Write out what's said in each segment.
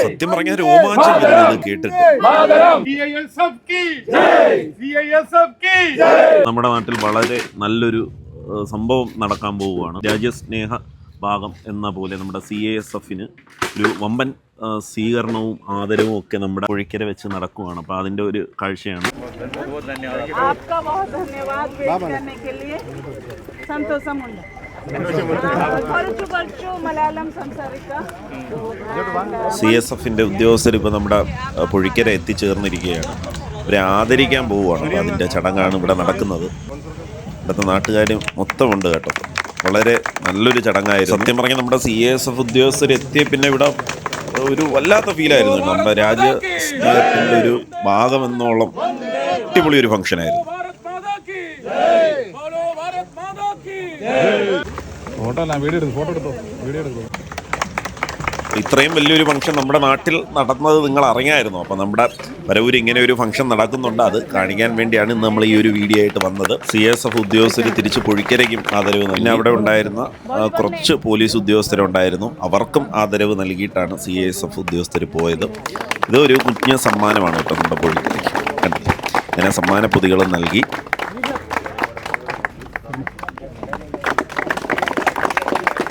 സത്യം പറഞ്ഞ രോമാഞ്ചം വരുന്നത് കേട്ടിട്ട് നമ്മുടെ നാട്ടിൽ വളരെ നല്ലൊരു സംഭവം നടക്കാൻ പോവുകയാണ് രാജ്യസ്നേഹ ഭാഗം എന്ന പോലെ നമ്മുടെ സി എ എസ് എഫിന് ഒരു വമ്പൻ സ്വീകരണവും ആദരവും ഒക്കെ നമ്മുടെ ഒഴിക്കര വെച്ച് നടക്കുവാണ് അപ്പൊ അതിന്റെ ഒരു കാഴ്ചയാണ് സന്തോഷമുണ്ട് സി എസ് എഫിന്റെ ഉദ്യോഗസ്ഥർ ഇപ്പൊ നമ്മുടെ പുഴിക്കര എത്തിച്ചേർന്നിരിക്കുകയാണ്. അവരെ ആദരിക്കാൻ പോവുകയാണ്. അതിന്റെ ചടങ്ങാണ് ഇവിടെ നടക്കുന്നത്. ഇവിടുത്തെ നാട്ടുകാർ മൊത്തമുണ്ട് കേട്ടോ. വളരെ നല്ലൊരു ചടങ്ങായിരുന്നു. സത്യം പറഞ്ഞാൽ നമ്മുടെ സി എസ് എഫ് ഉദ്യോഗസ്ഥർ എത്തിയ പിന്നെ ഇവിടെ ഒരു വല്ലാത്ത ഫീലായിരുന്നു നമ്മുടെ രാജ്യ സ്നേഹത്തിന്റെ ഒരു ഭാഗമെന്നോളം അടിപൊളി ഒരു ഫംഗ്ഷനായിരുന്നു ഫോട്ടോ അല്ല വീഡിയോ ഫോട്ടോ എടുത്തോ. വീഡിയോ ഇത്രയും വലിയൊരു ഫംഗ്ഷൻ നമ്മുടെ നാട്ടിൽ നടന്നത് നിങ്ങൾ അറിയായിരുന്നു? അപ്പോൾ നമ്മുടെ വരവൂർ ഇങ്ങനെ ഒരു ഫംഗ്ഷൻ നടക്കുന്നുണ്ട്. അത് കാണിക്കാൻ വേണ്ടിയാണ് ഇന്ന് നമ്മൾ ഈ ഒരു വീഡിയോ ആയിട്ട് വന്നത്. സി എസ് എഫ് ഉദ്യോഗസ്ഥർ തിരിച്ച് പുഴിക്കരയ്ക്കും ആദരവ് നൽകി. പിന്നെ അവിടെ ഉണ്ടായിരുന്ന കുറച്ച് പോലീസ് ഉദ്യോഗസ്ഥരുണ്ടായിരുന്നു. അവർക്കും ആദരവ് നൽകിയിട്ടാണ് സി എസ് എഫ് ഉദ്യോഗസ്ഥർ പോയത്. ഇതൊരു കുഞ്ഞ സമ്മാനമാണ് കേട്ടോ നമ്മുടെ പുഴിക്കരയ്ക്ക്. കണ്ടില്ലേ? ഇങ്ങനെ സമ്മാന പൊതികളും നൽകി.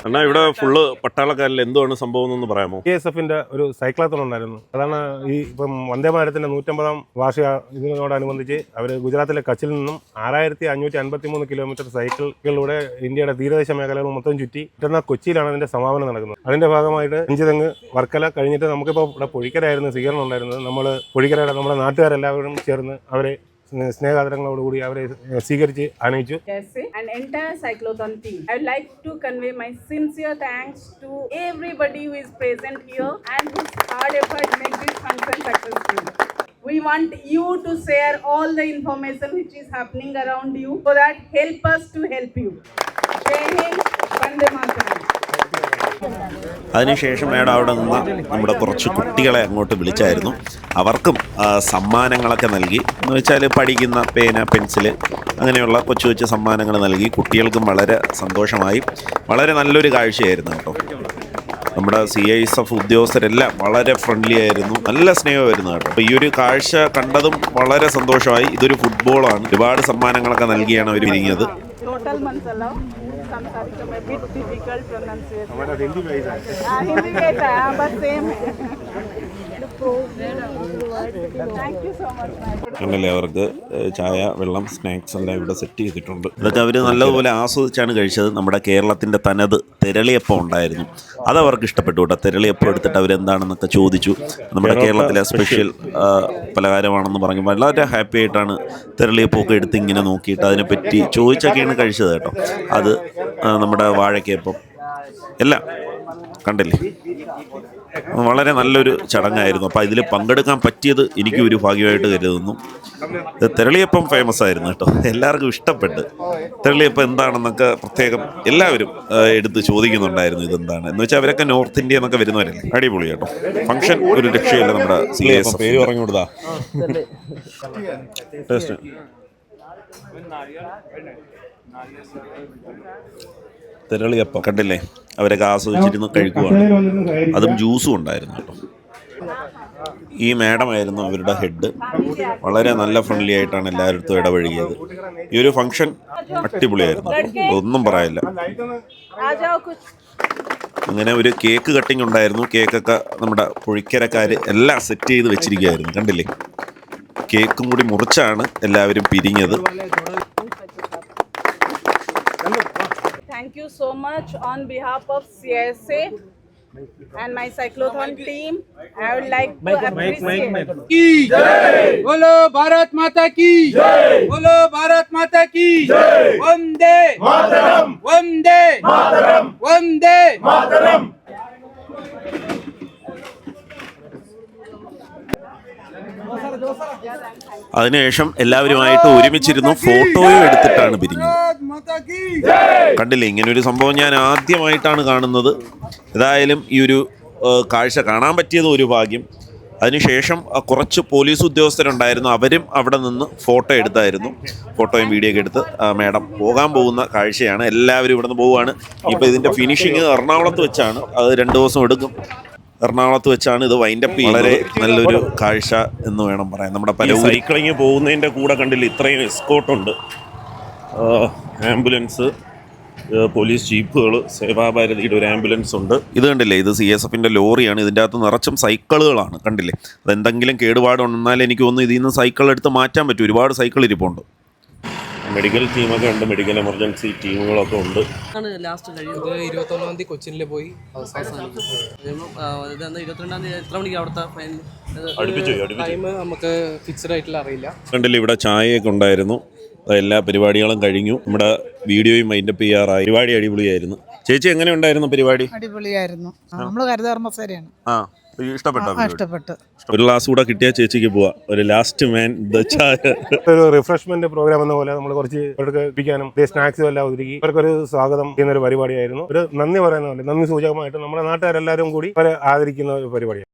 എന്നാ ഇവിടെ ഫുള്ള് പട്ടാളക്കാരിൽ എന്തുവാണ് സംഭവം എന്ന് പറയാമോ? കെ എസ് എഫിന്റെ ഒരു സൈക്ലാത്തോൺ ഉണ്ടായിരുന്നു. അതാണ് ഈ ഇപ്പം വന്ദേ ഭാരത്തിന്റെ നൂറ്റമ്പതാം വാർഷിക ഇതിനോടനുബന്ധിച്ച് അവർ ഗുജറാത്തിലെ കച്ചിൽ നിന്നും ആറായിരത്തി അഞ്ഞൂറ്റി അൻപത്തി മൂന്ന് കിലോമീറ്റർ സൈക്കിളുകളിലൂടെ ഇന്ത്യയുടെ തീരദേശ മേഖലകൾ മൊത്തം ചുറ്റി മറ്റന്നാൾ കൊച്ചിയിലാണ് അതിന്റെ സമാപനം നടക്കുന്നത്. അതിന്റെ ഭാഗമായിട്ട് അഞ്ചുതെങ്ങ് വർക്കല കഴിഞ്ഞിട്ട് നമുക്കിപ്പോൾ ഇവിടെ പൊഴിക്കരായിരുന്നു സ്വീകരണം ഉണ്ടായിരുന്നത്. നമ്മൾ പൊഴിക്കരയുടെ നമ്മുടെ നാട്ടുകാരെല്ലാവരും ചേർന്ന് അവരെ സ്നേഹാദരങ്ങളോടുകൂടി അവരെ സ്വീകരിച്ച് ആനയിച്ചു जैसे and entire cyclotron team. I would like to convey my sincere thanks to everybody who is present here and whose hard effort make this function successful. We want you to share all the information which is happening around you so that help us to help you. Jai Hind, Vande Mataram. അതിനുശേഷം madam അവിടെ നിന്ന് നമ്മുടെ കുറച്ച് കുട്ടികളെ അങ്ങോട്ട് വിളിച്ചായിരുന്നു. അവർക്കും സമ്മാനങ്ങളൊക്കെ നൽകി. എന്ന് വെച്ചാൽ പഠിക്കുന്ന പേന പെൻസിൽ അങ്ങനെയുള്ള കൊച്ചു കൊച്ചു സമ്മാനങ്ങൾ നൽകി. കുട്ടികൾക്കും വളരെ സന്തോഷമായി. വളരെ നല്ലൊരു കാഴ്ചയായിരുന്നു കേട്ടോ. നമ്മുടെ സി ഐ എസ് എഫ് ഉദ്യോഗസ്ഥരെല്ലാം വളരെ ഫ്രണ്ട്ലി ആയിരുന്നു. നല്ല സ്നേഹമായിരുന്നു കേട്ടോ. അപ്പോൾ ഈ ഒരു കാഴ്ച കണ്ടതും വളരെ സന്തോഷമായി. ഇതൊരു ഫുട്ബോളാണ് ഒരുപാട് സമ്മാനങ്ങളൊക്കെ നൽകിയാണ് അവർ टोटल मन चलाओ समसारी तो मैं बिट डिफिकल्ट प्रोनाउंसिएशन हमारा हिंदी में ही है हां हिंदी में है बस सेम है ഉണ്ടല്ലേ അവർക്ക് ചായ വെള്ളം സ്നാക്സ് എല്ലാം ഇവിടെ സെറ്റ് ചെയ്തിട്ടുണ്ട്. ഇതൊക്കെ അവർ നല്ലതുപോലെ ആസ്വദിച്ചാണ് കഴിച്ചത്. നമ്മുടെ കേരളത്തിന്റെ തനത് തിരളിയപ്പം ഉണ്ടായിരുന്നു. അത് അവർക്ക് ഇഷ്ടപ്പെട്ടു കേട്ടോ. തിരളിയപ്പം എടുത്തിട്ട് അവരെന്താണെന്നൊക്കെ ചോദിച്ചു. നമ്മുടെ കേരളത്തിലെ സ്പെഷ്യൽ പലഹാരമാണെന്ന് പറഞ്ഞു വളരെ ഹാപ്പി ആയിട്ടാണ് തിരളിയപ്പമൊക്കെ എടുത്ത് ഇങ്ങനെ നോക്കിയിട്ട് അതിനെപ്പറ്റി ചോദിച്ചൊക്കെയാണ് കഴിച്ചത് കേട്ടോ. അത് നമ്മുടെ വാഴക്കയപ്പം എല്ലാം കണ്ടില്ലേ? വളരെ നല്ലൊരു ചടങ്ങായിരുന്നു. അപ്പോൾ ഇതിൽ പങ്കെടുക്കാൻ പറ്റിയത് എനിക്ക് ഒരു ഭാഗ്യമായിട്ട് കരുതുന്നു. തെരളിയപ്പം ഫേമസ് ആയിരുന്നു കേട്ടോ. എല്ലാവർക്കും ഇഷ്ടപ്പെട്ട്. തെരളിയപ്പം എന്താണെന്നൊക്കെ പ്രത്യേകം എല്ലാവരും എടുത്ത് ചോദിക്കുന്നുണ്ടായിരുന്നു ഇതെന്താണ്. എന്ന് വെച്ചാൽ അവരൊക്കെ നോർത്ത് ഇന്ത്യ എന്നൊക്കെ വരുന്നവരല്ലേ? അടിപൊളി കേട്ടോ. ഫംഗ്ഷൻ ഒരു രക്ഷയില്ല നമ്മുടെ പേര് പറഞ്ഞു കൊടുത്താ. ടേസ്റ്റ് തിരളിയപ്പം കണ്ടില്ലേ? അവരൊക്കെ ആസ്വദിച്ചിരുന്ന് കഴിക്കുവാണ് അതും ജ്യൂസും ഉണ്ടായിരുന്നു കേട്ടോ. ഈ മാഡമായിരുന്നു അവരുടെ ഹെഡ്. വളരെ നല്ല ഫ്രണ്ട്ലി ആയിട്ടാണ് എല്ലായിടത്തും ഇടപഴകിയത്. ഈ ഒരു ഫംഗ്ഷൻ അടിപൊളിയായിരുന്നു ഒന്നും പറയില്ല. അങ്ങനെ ഒരു കേക്ക് കട്ടിംഗ് ഉണ്ടായിരുന്നു. കേക്കൊക്കെ നമ്മുടെ പുഴിക്കരക്കാർ എല്ലാം സെറ്റ് ചെയ്ത് വെച്ചിരിക്കുകയായിരുന്നു. കണ്ടില്ലേ? കേക്കും കൂടി മുറിച്ചാണ് എല്ലാവരും പിരിഞ്ഞത്. Thank you so much on behalf of CSA and my cyclotron team. I would like to appreciate. की जय बोलो भारत माता की जय बोलो भारत माता की जय वंदे मातरम वंदे मातरम वंदे मातरम അതിനുശേഷം എല്ലാവരുമായിട്ട് ഒരുമിച്ചിരുന്നു ഫോട്ടോയും എടുത്തിട്ടാണ് പിരിഞ്ഞത് भारत माता की जय കണ്ടില്ലേ ഇങ്ങനെ ഒരു സംഭവം ഞാൻ ആദ്യമായിട്ടാണ് കാണുന്നത്. ഏതായാലും ഈ ഒരു കാഴ്ച കാണാൻ പറ്റിയത് ഒരു ഭാഗ്യം. അതിനുശേഷം കുറച്ച് പോലീസ് ഉദ്യോഗസ്ഥരുണ്ടായിരുന്നു. അവരും അവിടെ നിന്ന് ഫോട്ടോ എടുത്തായിരുന്നു. ഫോട്ടോയും വീഡിയോ ഒക്കെ എടുത്ത് ആ, മേഡം പോകാൻ പോകുന്ന കാഴ്ചയാണ്. എല്ലാവരും ഇവിടെ നിന്ന് പോവുകയാണ്. ഇപ്പോൾ ഇതിന്റെ ഫിനിഷിങ് എറണാകുളത്ത് വെച്ചാണ്. അത് രണ്ട് ദിവസം എടുക്കും. എറണാകുളത്ത് വെച്ചാണ് ഇത് വൈൻഡപ്പ് വളരെ നല്ലൊരു കാഴ്ച എന്ന് വേണം പറയാൻ. നമ്മുടെ പല സൈക്ലിങ് പോകുന്നതിന്റെ കൂടെ കണ്ടില്ല ഇത്രയും എസ്കോട്ടുണ്ട് ആംബുലൻസ് പോലീസ് ജീപ്പുകൾ സേവാഭാരതിയുടെ ഒരു ആംബുലൻസ് ഉണ്ട്. ഇത് കണ്ടില്ലേ? ഇത് സി എസ് എഫിന്റെ ലോറിയാണ്. ഇതിന്റെ അകത്ത് നിറച്ചും സൈക്കിളുകളാണ്. കണ്ടില്ലേ? അതെന്തെങ്കിലും കേടുപാടുണ്ടെന്നാൽ എനിക്ക് തോന്നുന്നു ഇതിൽ നിന്ന് സൈക്കിൾ എടുത്ത് മാറ്റാൻ പറ്റും. ഒരുപാട് സൈക്കിൾ ഇരിപ്പുണ്ട്. മെഡിക്കൽ ടീമൊക്കെ ഉണ്ട്. മെഡിക്കൽ എമർജൻസി ടീമുകളൊക്കെ ഉണ്ട്. ആണ് ലാസ്റ്റ് കഴിയുന്നത്. ഇരുപത്തൊന്നാം തീയതി കൊച്ചിനിൽ പോയി അവസാനം. ഇതെന്താ ഇരുപത്തിരണ്ടാം തീയതി? എത്ര മണിക്ക് അവിടുത്തെ ടൈം നമുക്ക് ഫിക്സഡ് ആയിട്ടുള്ള അറിയില്ല. കണ്ടില്ലേ? ഇവിടെ ചായയൊക്കെ ഉണ്ടായിരുന്നു. എല്ലാ പരിപാടികളും കഴിഞ്ഞു. നമ്മുടെ വീഡിയോയും മൈൻഡപ്പ് ചെയ്യാറായി. പരിപാടി അടിപൊളിയായിരുന്നു. ചേച്ചി എങ്ങനെ ഉണ്ടായിരുന്നു പരിപാടി? അടിപൊളിയായിരുന്നു. നമ്മൾ ആ. ഇഷ്ടപ്പെട്ടോ ആ ഇഷ്ടപ്പെട്ട്. ഒരു ഗ്ലാസ് കൂടെ കിട്ടിയാൽ ചേച്ചിക്ക് പോവാ. ഒരു ലാസ്റ്റ് മാൻ ഒരു റിഫ്രഷ്മെന്റ് പ്രോഗ്രാം എന്ന പോലെ നമ്മൾ കുറച്ച് അവർക്ക് സ്നാക്സും എല്ലാം ഒതുക്കി അവർക്കൊരു സ്വാഗതം ചെയ്യുന്ന ഒരു പരിപാടിയായിരുന്നു. ഒരു നന്ദി പറയുന്ന പോലെ നന്ദി സൂചകമായിട്ട് നമ്മുടെ നാട്ടുകാരെല്ലാവരും കൂടി അവരെ ആദരിക്കുന്ന ഒരു പരിപാടിയാണ്